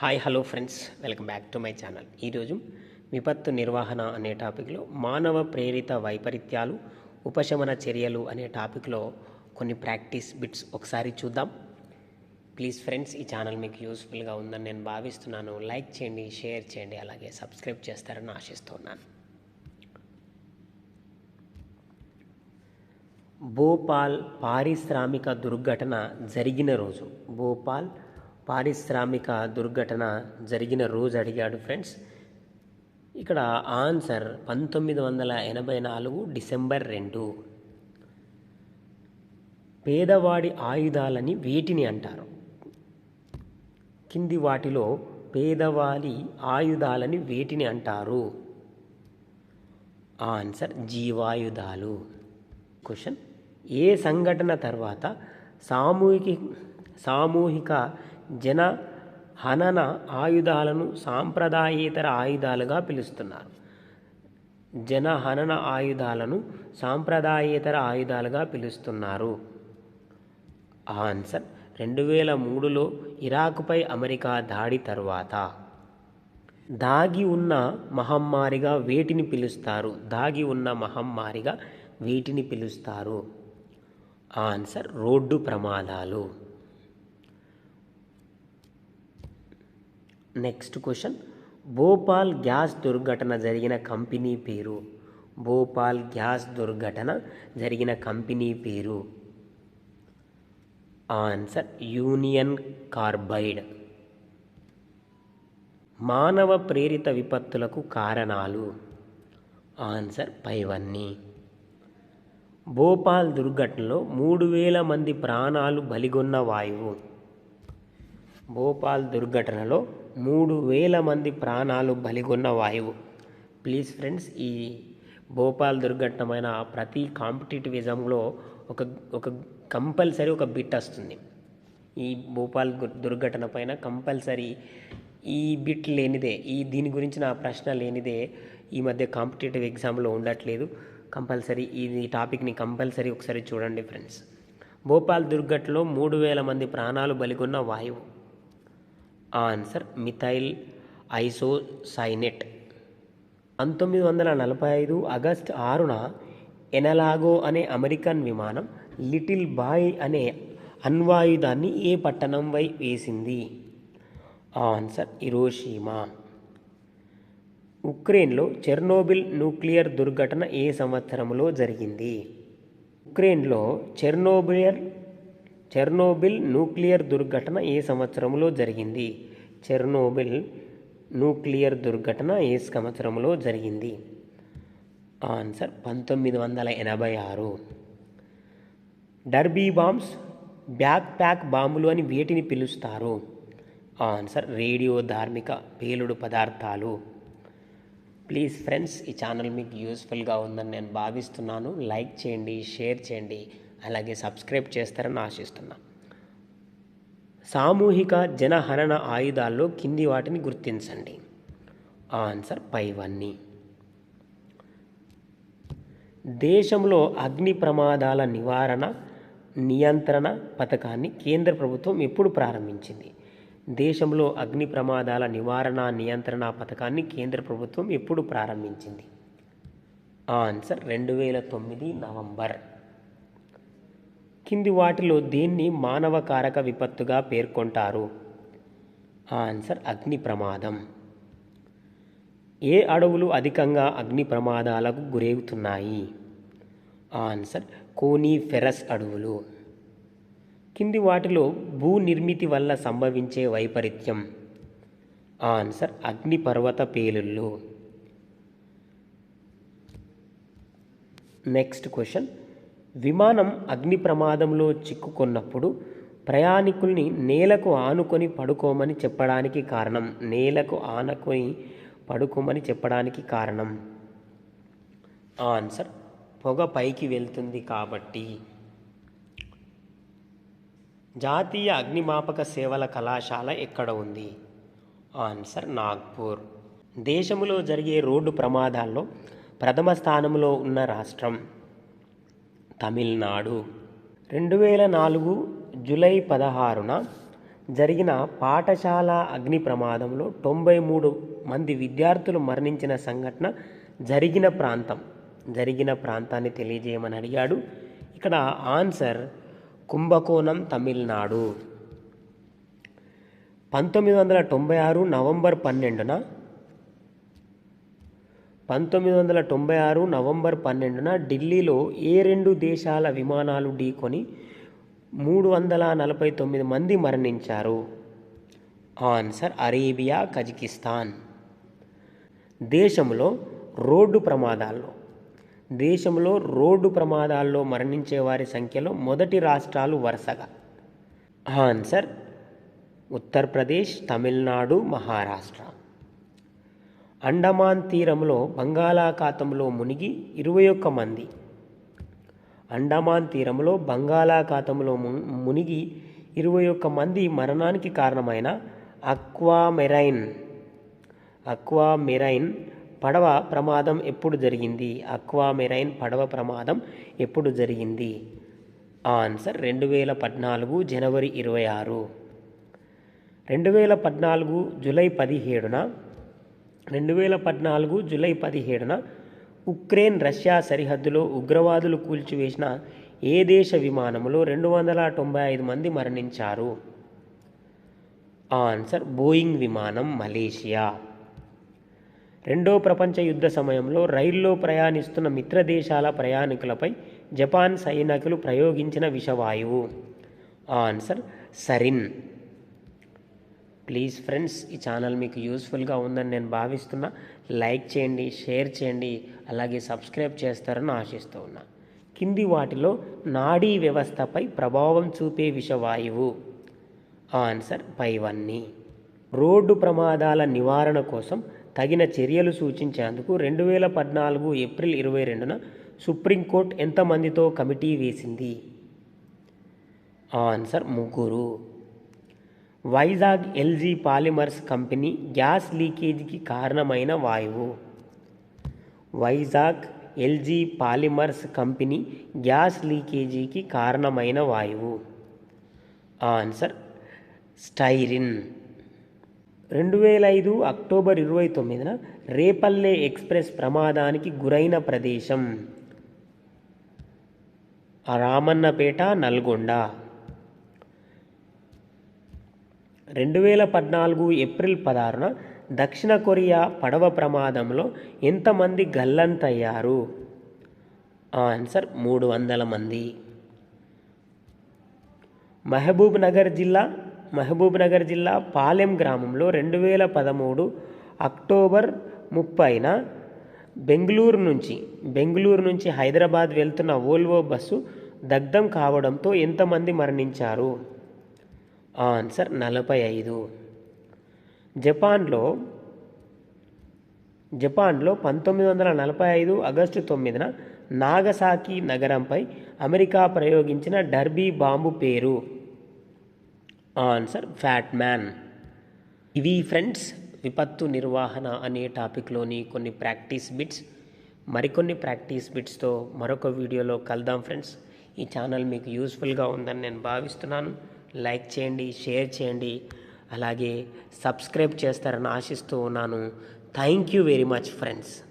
Hi hello friends welcome back to my channel ఈరోజు విపత్తు నిర్వహణ అనే టాపిక్లో మానవ ప్రేరిత వైపరీత్యాలు ఉపశమన చర్యలు అనే టాపిక్లో కొన్ని ప్రాక్టీస్ బిట్స్ ఒకసారి చూద్దాం. ప్లీజ్ ఫ్రెండ్స్ ఈ ఛానల్ మీకు యూస్ఫుల్గా ఉందని నేను భావిస్తున్నాను. లైక్ చేయండి షేర్ చేయండి అలాగే సబ్స్క్రైబ్ చేస్తారని ఆశిస్తున్నాను. భోపాల్ పారిశ్రామిక దుర్ఘటన జరిగిన రోజు. భోపాల్ పారిశ్రామిక దుర్ఘటన జరిగిన రోజు అడిగాడు ఫ్రెండ్స్. ఇక్కడ ఆన్సర్ పంతొమ్మిది వందల ఎనభై నాలుగు డిసెంబర్ రెండు. పేదవాడి ఆయుధాలని వేటిని అంటారు? కింది వాటిలో పేదవాడి ఆయుధాలని వేటిని అంటారు? ఆన్సర్ జీవాయుధాలు. క్వశ్చన్. ఏ సంఘటన తర్వాత సామూహిక సామూహిక జన హనన ఆయుధాలను సాంప్రదాయేతర ఆయుధాలుగా పిలుస్తున్నారు. జన హనన ఆయుధాలను సాంప్రదాయేతర ఆయుధాలుగా పిలుస్తున్నారు. ఆన్సర్ రెండు వేల మూడులో ఇరాక్పై అమెరికా దాడి తర్వాత. దాగి ఉన్న మహమ్మారిగా వేటిని పిలుస్తారు? దాగి ఉన్న మహమ్మారిగా వీటిని పిలుస్తారు? ఆన్సర్ రోడ్డు ప్రమాదాలు. నెక్స్ట్ క్వశ్చన్ భోపాల్ గ్యాస్ దుర్ఘటన జరిగిన కంపెనీ పేరు భోపాల్ గ్యాస్ దుర్ఘటన జరిగిన కంపెనీ పేరు ఆన్సర్ యూనియన్ కార్బైడ్ మానవ ప్రేరిత విపత్తులకు కారణాలు ఆన్సర్ పైవన్నీ భోపాల్ దుర్ఘటనలో మూడు వేల మంది ప్రాణాలు బలిగొన్న వాయువు భోపాల్ దుర్ఘటనలో మూడు వేల మంది ప్రాణాలు బలిగొన్న వాయువు. ప్లీజ్ ఫ్రెండ్స్ ఈ భోపాల్ దుర్ఘటనమైన ప్రతి కాంపిటేటివ్ ఒక ఒక కంపల్సరీ ఒక బిట్ వస్తుంది. ఈ భోపాల్ దుర్ఘటన పైన కంపల్సరీ ఈ బిట్ లేనిదే ఈ దీని గురించి నా ప్రశ్న లేనిదే ఈ మధ్య కాంపిటేటివ్ ఎగ్జామ్లో ఉండట్లేదు. కంపల్సరీ ఈ టాపిక్ని కంపల్సరీ ఒకసారి చూడండి ఫ్రెండ్స్. భోపాల్ దుర్ఘటనలో మూడు వేల మంది ప్రాణాలు బలిగొన్న వాయువు. Answer methyl isocyanate. పంతొమ్మిది వందల నలభై ఐదు ఆగస్ట్ ఆరున ఎనలాగో అనే అమెరికన్ విమానం లిటిల్ బాయ్ అనే అణ్వాయుధాన్ని ఏ పట్టణం వై వేసింది? Answer Hiroshima. ఉక్రెయిన్లో చెర్నోబిల్ న్యూక్లియర్ దుర్ఘటన ఏ సంవత్సరంలో జరిగింది? ఉక్రెయిన్లో చెర్నోబిలియర్ చెర్నోబిల్ న్యూక్లియర్ దుర్ఘటన ఏ సంవత్సరంలో జరిగింది? చెర్నోబిల్ న్యూక్లియర్ దుర్ఘటన ఏ సంవత్సరంలో జరిగింది? ఆన్సర్ పంతొమ్మిది వందల ఎనభై ఆరు. డర్బీ బాంబ్స్ బ్యాక్ ప్యాక్ బాంబులు అని వేటిని పిలుస్తారు? ఆన్సర్ రేడియో ధార్మిక పేలుడు పదార్థాలు. ప్లీజ్ ఫ్రెండ్స్ ఈ ఛానల్ మీకు యూస్ఫుల్గా ఉందని నేను భావిస్తున్నాను. లైక్ చేయండి షేర్ చేయండి. అలాగే సబ్స్క్రైబ్ చేస్తారని ఆశిస్తున్నా. సామూహిక జనహరణ ఆయుధాల్లో కింది వాటిని గుర్తించండి. ఆన్సర్ పైవన్నీ. దేశంలో అగ్ని ప్రమాదాల నివారణ నియంత్రణ పథకాన్ని కేంద్ర ప్రభుత్వం ఎప్పుడు ప్రారంభించింది? దేశంలో అగ్ని ప్రమాదాల నివారణ నియంత్రణ పథకాన్ని కేంద్ర ప్రభుత్వం ఎప్పుడు ప్రారంభించింది? ఆన్సర్ రెండు వేల తొమ్మిది నవంబర్. కింది వాటిలో దేన్ని మానవకారక విపత్తుగా పేర్కొంటారు? ఆన్సర్ అగ్ని ప్రమాదం. ఏ అడవులు అధికంగా అగ్ని ప్రమాదాలకు గురవుతున్నాయి? ఆన్సర్ కోనీఫెరస్ అడవులు. కింది వాటిలో భూ నిర్మితి వల్ల సంభవించే వైపరీత్యం. ఆన్సర్ అగ్నిపర్వత పేలుళ్ళు. Next question. విమానం అగ్ని ప్రమాదంలో చిక్కుకున్నప్పుడు ప్రయాణికుల్ని నేలకు ఆనుకొని పడుకోమని చెప్పడానికి కారణం. నేలకు ఆనుకొని పడుకోమని చెప్పడానికి కారణం. ఆన్సర్ పొగ పైకి వెళ్తుంది కాబట్టి. జాతీయ అగ్నిమాపక సేవల కళాశాల ఎక్కడ ఉంది? ఆన్సర్ నాగ్పూర్. దేశంలో జరిగే రోడ్డు ప్రమాదాల్లో ప్రథమ స్థానంలో ఉన్న రాష్ట్రం తమిళనాడు. రెండు వేల నాలుగు జూలై పదహారున జరిగిన పాఠశాల అగ్ని ప్రమాదంలో తొంభై మూడు మంది విద్యార్థులు మరణించిన సంఘటన జరిగిన ప్రాంతం. జరిగిన ప్రాంతాన్ని తెలియజేయమని అడిగాడు. ఇక్కడ ఆన్సర్ కుంభకోణం తమిళనాడు. పంతొమ్మిది వందల తొంభై ఆరు నవంబర్ పన్నెండున పంతొమ్మిది వందల తొంభై ఆరు నవంబర్ పన్నెండున ఢిల్లీలో ఏ రెండు దేశాల విమానాలు ఢీకొని మూడు వందల నలభై తొమ్మిది మంది మరణించారు? Answer Arabia Kazakhstan. దేశంలో రోడ్డు ప్రమాదాల్లో. దేశంలో రోడ్డు ప్రమాదాల్లో మరణించే వారి సంఖ్యలో మొదటి రాష్ట్రాలు వరుసగా. ఆన్సర్ ఉత్తరప్రదేశ్ తమిళనాడు మహారాష్ట్ర. అండమాన్ తీరంలో బంగాళాఖాతంలో మునిగి ఇరవై ఒక్క మంది. అండమాన్ తీరంలో బంగాళాఖాతంలో మునిగి ఇరవై ఒక్క మంది మరణానికి కారణమైన అక్వామెరైన్. అక్వామెరైన్ పడవ ప్రమాదం ఎప్పుడు జరిగింది? అక్వామెరైన్ పడవ ప్రమాదం ఎప్పుడు జరిగింది? ఆన్సర్ రెండు వేల పద్నాలుగు జనవరి ఇరవై ఆరు. రెండు వేల పద్నాలుగు జూలై పదిహేడున రెండు వేల పద్నాలుగు జూలై పదిహేడున ఉక్రెయిన్ రష్యా సరిహద్దులో ఉగ్రవాదులు కూల్చివేసిన ఏ దేశ విమానంలో రెండు వందల తొంభై ఐదు మంది మరణించారు? ఆన్సర్ బోయింగ్ విమానం మలేషియా. రెండో ప్రపంచ యుద్ధ సమయంలో రైల్లో ప్రయాణిస్తున్న మిత్ర దేశాల ప్రయాణికులపై జపాన్ సైనికులు ప్రయోగించిన విషవాయువు. Answer sarin. ప్లీజ్ ఫ్రెండ్స్ ఈ ఛానల్ మీకు యూస్ఫుల్గా ఉందని నేను భావిస్తున్నా. లైక్ చేయండి షేర్ చేయండి అలాగే సబ్స్క్రైబ్ చేస్తారని ఆశిస్తూ ఉన్నా. కింది వాటిలో నాడీ వ్యవస్థపై ప్రభావం చూపే విషవాయువు. ఆన్సర్ పైవన్నీ. రోడ్డు ప్రమాదాల నివారణ కోసం తగిన చర్యలు సూచించేందుకు రెండు వేల పద్నాలుగు ఏప్రిల్ ఇరవై రెండున సుప్రీంకోర్టు ఎంతమందితో కమిటీ వేసింది? ఆన్సర్ ముగ్గురు. Vizag LG polymers company gas లీకేజీకి కారణమైన వాయువు. Vizag LG polymers company gas లీకేజీకి కారణమైన వాయువు. Answer styrene. రెండు వేల ఐదు అక్టోబర్ ఇరవై తొమ్మిదిన రేపల్లె ఎక్స్ప్రెస్ ప్రమాదానికి గురైన ప్రదేశం. రామన్నపేట నల్గొండ. రెండు వేల పద్నాలుగు ఏప్రిల్ పదహారున దక్షిణ కొరియా పడవ ప్రమాదంలో ఎంతమంది గల్లంతయ్యారు? ఆన్సర్ మూడు వందల మంది. మహబూబ్ నగర్ జిల్లా మహబూబ్ నగర్ జిల్లా పాలెం గ్రామంలో రెండు వేల పదమూడు అక్టోబర్ ముప్పైన బెంగళూరు నుంచి బెంగళూరు నుంచి హైదరాబాద్ వెళ్తున్న వోల్వో బస్సు దగ్ధం కావడంతో ఎంతమంది మరణించారు? ఆన్సర్ నలభై ఐదు. జపాన్లో జపాన్లో పంతొమ్మిది వందల నలభై ఐదు ఆగస్టు తొమ్మిదిన నాగసాకి నగరంపై అమెరికా ప్రయోగించిన డర్బీ బాంబు పేరు. Answer fat man. ఇవి ఫ్రెండ్స్ విపత్తు నిర్వహణ అనే టాపిక్లోని కొన్ని ప్రాక్టీస్ బిట్స్. మరికొన్ని ప్రాక్టీస్ బిట్స్తో మరొక వీడియోలో కలుద్దాం ఫ్రెండ్స్. ఈ ఛానల్ మీకు యూస్ఫుల్గా ఉందని నేను భావిస్తున్నాను. లైక్ చేయండి షేర్ చేయండి. అలాగే సబ్స్క్రైబ్ చేస్తారని ఆశిస్తూ ఉన్నాను. Thank you very much friends.